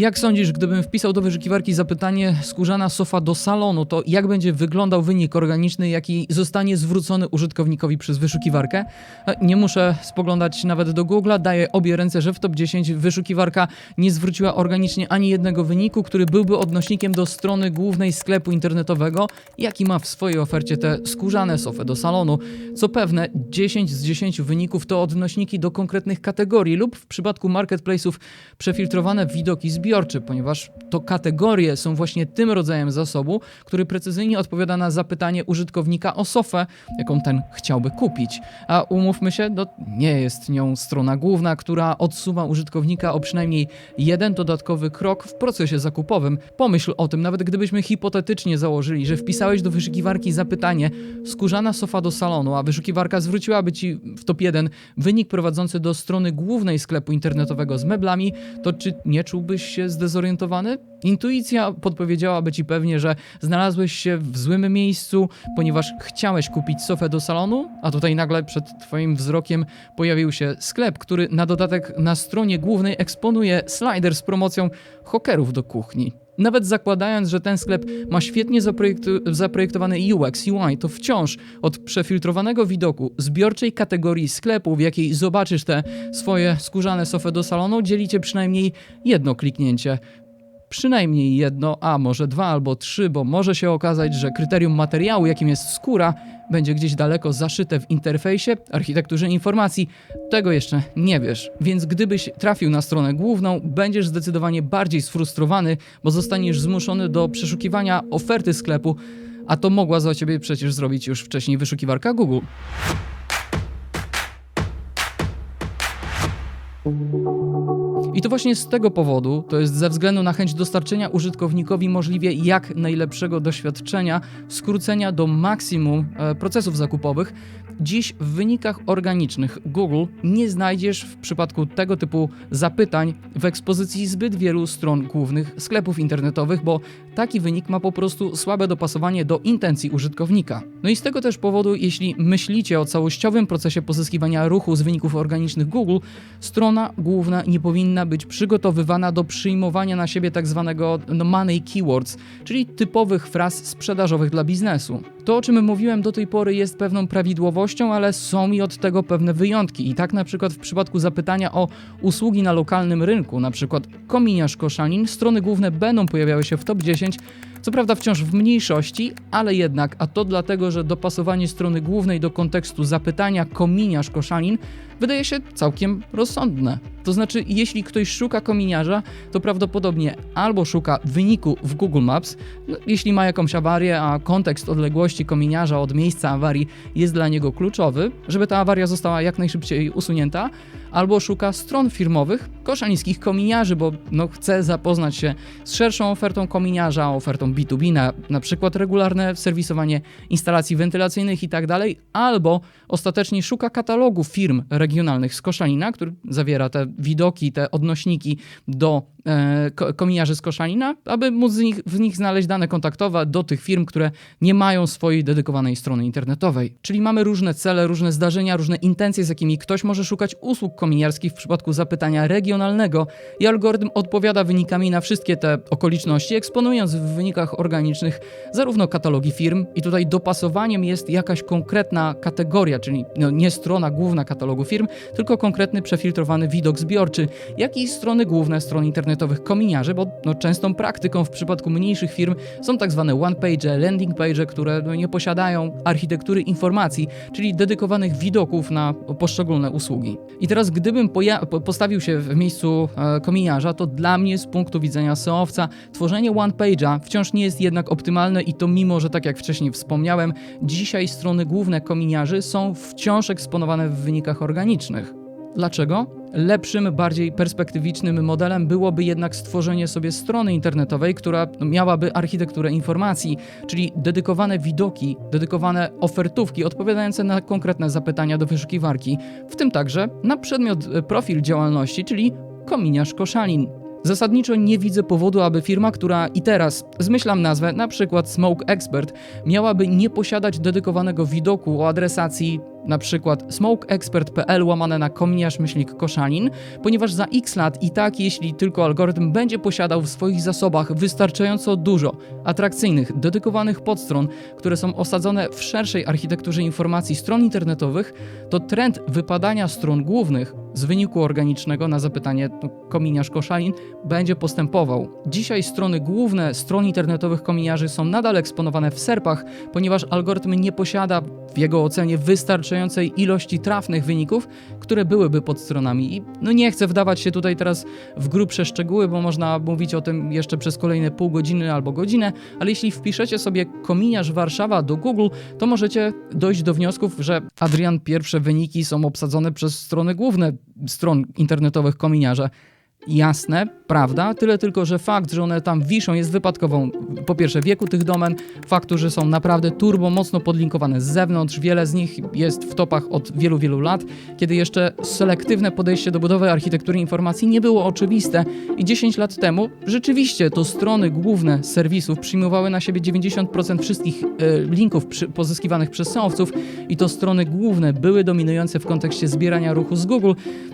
Jak sądzisz, gdybym wpisał do wyszukiwarki zapytanie skórzana sofa do salonu, to jak będzie wyglądał wynik organiczny, jaki zostanie zwrócony użytkownikowi przez wyszukiwarkę? E, Nie muszę spoglądać nawet do Google'a, daję obie ręce, że w top 10 wyszukiwarka nie zwróciła organicznie ani jednego wyniku, który byłby odnośnikiem do strony głównej sklepu internetowego, jaki ma w swojej ofercie te skórzane sofy do salonu. Co pewne, 10 z 10 wyników to odnośniki do konkretnych kategorii lub w przypadku marketplace'ów przefiltrowane widoki ponieważ to kategorie są właśnie tym rodzajem zasobu, który precyzyjnie odpowiada na zapytanie użytkownika o sofę, jaką ten chciałby kupić. A umówmy się, no nie jest nią strona główna, która odsuwa użytkownika o przynajmniej jeden dodatkowy krok w procesie zakupowym. Pomyśl o tym, nawet gdybyśmy hipotetycznie założyli, że wpisałeś do wyszukiwarki zapytanie skórzana sofa do salonu, a wyszukiwarka zwróciłaby ci w top 1 wynik prowadzący do strony głównej sklepu internetowego z meblami, to czy nie czułbyś się zdezorientowany? Intuicja podpowiedziałaby ci pewnie, że znalazłeś się w złym miejscu, ponieważ chciałeś kupić sofę do salonu, a tutaj nagle przed twoim wzrokiem pojawił się sklep, który na dodatek na stronie głównej eksponuje slider z promocją hokerów do kuchni. Nawet zakładając, że ten sklep ma świetnie zaprojektowany UX, UI, to wciąż od przefiltrowanego widoku zbiorczej kategorii sklepu, w jakiej zobaczysz te swoje skórzane sofy do salonu, dzielicie przynajmniej jedno kliknięcie. Przynajmniej jedno, a może dwa albo trzy, bo może się okazać, że kryterium materiału, jakim jest skóra, będzie gdzieś daleko zaszyte w interfejsie, architekturze informacji. Tego jeszcze nie wiesz. Więc gdybyś trafił na stronę główną, będziesz zdecydowanie bardziej sfrustrowany, bo zostaniesz zmuszony do przeszukiwania oferty sklepu, a to mogła za ciebie przecież zrobić już wcześniej wyszukiwarka Google. I to właśnie z tego powodu, to jest ze względu na chęć dostarczenia użytkownikowi możliwie jak najlepszego doświadczenia, skrócenia do maksimum e, procesów zakupowych, dziś w wynikach organicznych Google nie znajdziesz w przypadku tego typu zapytań w ekspozycji zbyt wielu stron głównych sklepów internetowych, bo taki wynik ma po prostu słabe dopasowanie do intencji użytkownika. No i z tego też powodu, jeśli myślicie o całościowym procesie pozyskiwania ruchu z wyników organicznych Google, strona główna nie powinna być przygotowywana do przyjmowania na siebie tak zwanego no, money keywords, czyli typowych fraz sprzedażowych dla biznesu. To, o czym mówiłem do tej pory, jest pewną prawidłowością, ale są i od tego pewne wyjątki. I tak na przykład w przypadku zapytania o usługi na lokalnym rynku, na przykład kominiarz koszanin, strony główne będą pojawiały się w top 10, co prawda wciąż w mniejszości, ale jednak, a to dlatego, że dopasowanie strony głównej do kontekstu zapytania kominiarz koszanin wydaje się całkiem rozsądne. To znaczy, jeśli ktoś szuka kominiarza, to prawdopodobnie albo szuka wyniku w Google Maps, no, jeśli ma jakąś awarię, a kontekst odległości kominiarza od miejsca awarii jest dla niego kluczowy, żeby ta awaria została jak najszybciej usunięta, albo szuka stron firmowych koszalińskich kominiarzy, bo no, chce zapoznać się z szerszą ofertą kominiarza, ofertą B2B, na, na przykład regularne serwisowanie instalacji wentylacyjnych i tak albo ostatecznie szuka katalogu firm regionalnych z Koszalina, który zawiera te widoki, te odnośniki do e, ko- kominiarzy z Koszalina, aby móc z nich, w nich znaleźć dane kontaktowe do tych firm, które nie mają swojej dedykowanej strony internetowej. Czyli mamy różne cele, różne zdarzenia, różne intencje, z jakimi ktoś może szukać usług kominiarskich w przypadku zapytania regionalnego i algorytm odpowiada wynikami na wszystkie te okoliczności, eksponując w wynikach organicznych zarówno katalogi firm i tutaj dopasowaniem jest jakaś konkretna kategoria, czyli no nie strona główna katalogu firm, tylko konkretny przefiltrowany widok zbiorczy, jak i strony główne stron internetowych kominiarzy, bo no, częstą praktyką w przypadku mniejszych firm są tak zwane one page, landing page, które no, nie posiadają architektury informacji, czyli dedykowanych widoków na poszczególne usługi. I teraz gdybym postawił się w miejscu e, kominiarza, to dla mnie z punktu widzenia SEOwca tworzenie one page'a wciąż nie jest jednak optymalne i to mimo, że tak jak wcześniej wspomniałem, dzisiaj strony główne kominiarzy są wciąż eksponowane w wynikach organicznych. Dlaczego? Lepszym, bardziej perspektywicznym modelem byłoby jednak stworzenie sobie strony internetowej, która miałaby architekturę informacji, czyli dedykowane widoki, dedykowane ofertówki odpowiadające na konkretne zapytania do wyszukiwarki, w tym także na przedmiot e, profil działalności, czyli kominiarz koszalin. Zasadniczo nie widzę powodu, aby firma, która i teraz, zmyślam nazwę, na przykład Smoke Expert, miałaby nie posiadać dedykowanego widoku o adresacji na przykład smokeexpert.pl łamane na kominiarz myślnik koszalin, ponieważ za x lat i tak, jeśli tylko algorytm będzie posiadał w swoich zasobach wystarczająco dużo atrakcyjnych, dedykowanych podstron, które są osadzone w szerszej architekturze informacji stron internetowych, to trend wypadania stron głównych z wyniku organicznego na zapytanie no, kominiarz koszalin będzie postępował. Dzisiaj strony główne stron internetowych kominiarzy są nadal eksponowane w serpach, ponieważ algorytm nie posiada w jego ocenie wystarczającej ilości trafnych wyników, które byłyby pod stronami. I no nie chcę wdawać się tutaj teraz w grubsze szczegóły, bo można mówić o tym jeszcze przez kolejne pół godziny albo godzinę, ale jeśli wpiszecie sobie kominiarz Warszawa do Google, to możecie dojść do wniosków, że Adrian pierwsze wyniki są obsadzone przez strony główne stron internetowych kominiarza. Jasne, prawda, tyle tylko, że fakt, że one tam wiszą jest wypadkową po pierwsze wieku tych domen, faktu, że są naprawdę turbo mocno podlinkowane z zewnątrz, wiele z nich jest w topach od wielu, wielu lat, kiedy jeszcze selektywne podejście do budowy architektury informacji nie było oczywiste i 10 lat temu rzeczywiście to strony główne serwisów przyjmowały na siebie 90% wszystkich e, linków pozyskiwanych przez seowców i to strony główne były dominujące w kontekście zbierania ruchu z Google.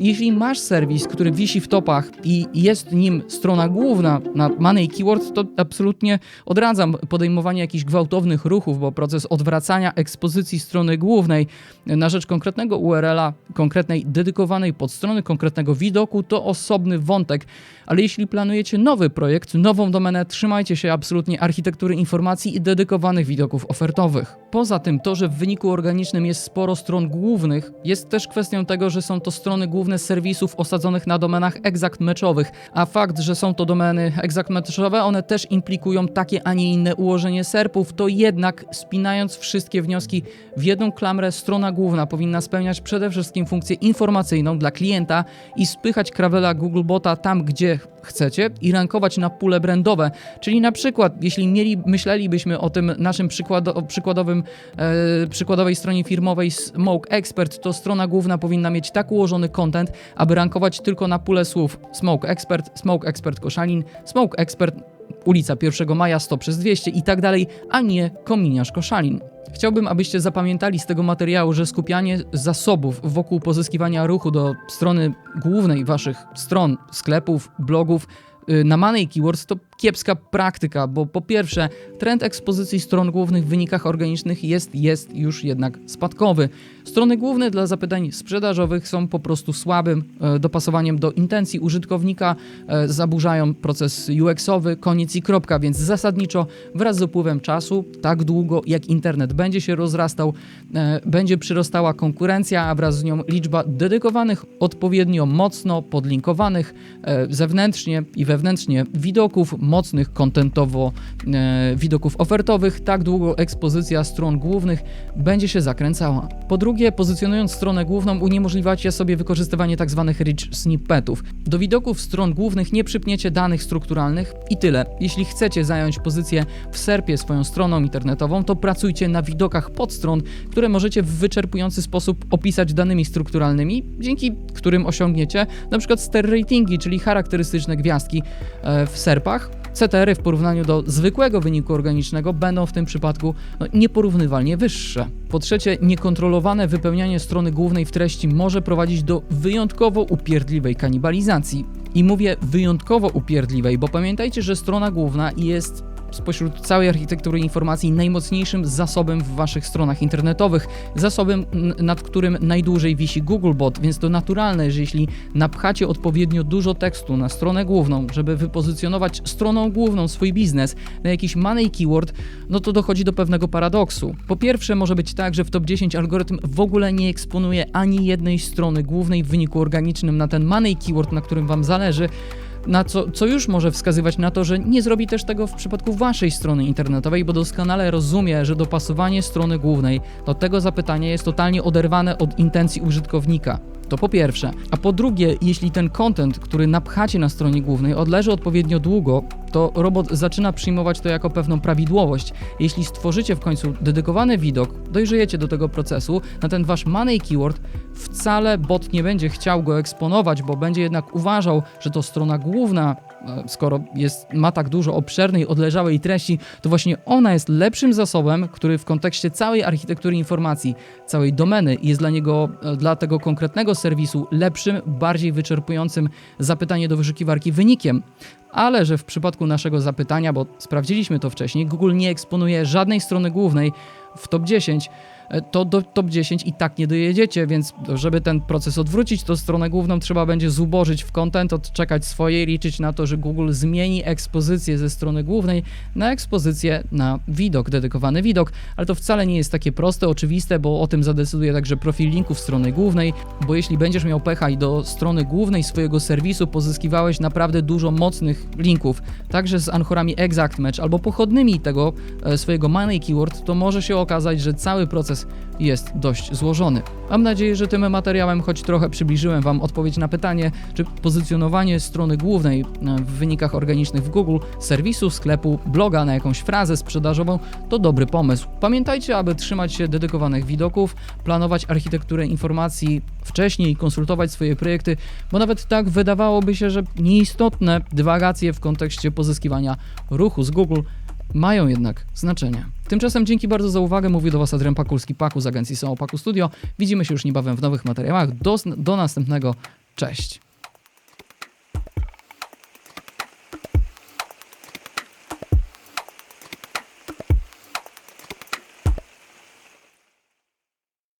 Jeśli masz serwis, który wisi w topach i jest nim strona główna na Money Keyword, to absolutnie odradzam podejmowanie jakichś gwałtownych ruchów, bo proces odwracania ekspozycji strony głównej na rzecz konkretnego URL-a, konkretnej dedykowanej podstrony, konkretnego widoku to osobny wątek. Ale jeśli planujecie nowy projekt, nową domenę, trzymajcie się absolutnie architektury informacji i dedykowanych widoków ofertowych. Poza tym to, że w wyniku organicznym jest sporo stron głównych, jest też kwestią tego, że są to strony główne serwisów osadzonych na domenach exact meczowych, a fakt, że są to domeny meczowe, one też implikują takie, a nie inne ułożenie serpów, to jednak spinając wszystkie wnioski w jedną klamrę, strona główna powinna spełniać przede wszystkim funkcję informacyjną dla klienta i spychać krawela Googlebota tam, gdzie chcecie i rankować na pule brandowe. Czyli na przykład, jeśli mieli, myślelibyśmy o tym naszym przykłado, przykładowym, e, przykładowej stronie firmowej Smoke Expert, to strona główna powinna mieć tak ułożony content, aby rankować tylko na pule słów Smoke Expert, Smoke Expert Koszalin, Smoke Expert ulica 1 Maja 100 przez 200 i tak dalej, a nie kominiarz Koszalin. Chciałbym, abyście zapamiętali z tego materiału, że skupianie zasobów wokół pozyskiwania ruchu do strony głównej waszych stron, sklepów, blogów y, na Money Keywords to kiepska praktyka, bo po pierwsze, trend ekspozycji stron głównych w wynikach organicznych jest, jest już jednak spadkowy. Strony główne dla zapytań sprzedażowych są po prostu słabym e, dopasowaniem do intencji użytkownika, e, zaburzają proces UX-owy, koniec i kropka, więc zasadniczo wraz z upływem czasu, tak długo jak internet będzie się rozrastał, e, będzie przyrastała konkurencja, a wraz z nią liczba dedykowanych, odpowiednio mocno podlinkowanych zewnętrznie i wewnętrznie widoków, mocnych kontentowo e, widoków ofertowych, tak długo ekspozycja stron głównych będzie się zakręcała. Po drugie, pozycjonując stronę główną, uniemożliwiacie sobie wykorzystywanie tzw. Tak rich snippetów. Do widoków stron głównych nie przypniecie danych strukturalnych i tyle. Jeśli chcecie zająć pozycję w SERPie swoją stroną internetową, to pracujcie na widokach podstron, które możecie w wyczerpujący sposób opisać danymi strukturalnymi, dzięki którym osiągniecie np. ster ratingi, czyli charakterystyczne gwiazdki e, w SERPach, CTR-y w porównaniu do zwykłego wyniku organicznego będą w tym przypadku no, nieporównywalnie wyższe. Po trzecie, niekontrolowane wypełnianie strony głównej w treści może prowadzić do wyjątkowo upierdliwej kanibalizacji. I mówię wyjątkowo upierdliwej, bo pamiętajcie, że strona główna jest spośród całej architektury informacji najmocniejszym zasobem w waszych stronach internetowych, zasobem, nad którym najdłużej wisi Googlebot, więc to naturalne, że jeśli napchacie odpowiednio dużo tekstu na stronę główną, żeby wypozycjonować stroną główną swój biznes na jakiś money keyword, no to dochodzi do pewnego paradoksu. Po pierwsze, może być tak, że w top 10 algorytm w ogóle nie eksponuje ani jednej strony głównej w wyniku organicznym na ten money keyword, na którym wam zależy, na co, co już może wskazywać na to, że nie zrobi też tego w przypadku waszej strony internetowej, bo doskonale rozumie, że dopasowanie strony głównej do tego zapytania jest totalnie oderwane od intencji użytkownika. To po pierwsze. A po drugie, jeśli ten content, który napchacie na stronie głównej, odleży odpowiednio długo, to robot zaczyna przyjmować to jako pewną prawidłowość. Jeśli stworzycie w końcu dedykowany widok, dojrzejecie do tego procesu, na ten wasz money keyword, wcale bot nie będzie chciał go eksponować, bo będzie jednak uważał, że to strona główna skoro jest, ma tak dużo obszernej, odleżałej treści, to właśnie ona jest lepszym zasobem, który w kontekście całej architektury informacji, całej domeny jest dla niego, e, dla tego konkretnego serwisu lepszym, bardziej wyczerpującym zapytanie do wyszukiwarki wynikiem. Ale że w przypadku naszego zapytania, bo sprawdziliśmy to wcześniej, Google nie eksponuje żadnej strony głównej w top 10, e, to do top 10 i tak nie dojedziecie, więc żeby ten proces odwrócić, to stronę główną trzeba będzie zubożyć w content, odczekać swoje i liczyć na to, że Google zmieni ekspozycję ze strony głównej na ekspozycję na widok, dedykowany widok, ale to wcale nie jest takie proste, oczywiste, bo o tym zadecyduje także profil linków strony głównej, bo jeśli będziesz miał pecha i do strony głównej swojego serwisu pozyskiwałeś naprawdę dużo mocnych linków, także z anchorami exact match albo pochodnymi tego e, swojego money keyword, to może się okazać, że cały proces jest dość złożony. Mam nadzieję, że tym materiałem choć trochę przybliżyłem Wam odpowiedź na pytanie, czy pozycjonowanie strony głównej e, w wynikach organicznych w Google, serwisu, sklepu, bloga na jakąś frazę sprzedażową to dobry pomysł. Pamiętajcie, aby trzymać się dedykowanych widoków, planować architekturę informacji wcześniej, konsultować swoje projekty, bo nawet tak wydawałoby się, że nieistotne dywagacje w kontekście pozyskiwania ruchu z Google mają jednak znaczenie. Tymczasem dzięki bardzo za uwagę. Mówił do Was Adrian Pakulski-Paku z agencji Paku Studio. Widzimy się już niebawem w nowych materiałach. Do, do następnego. Cześć.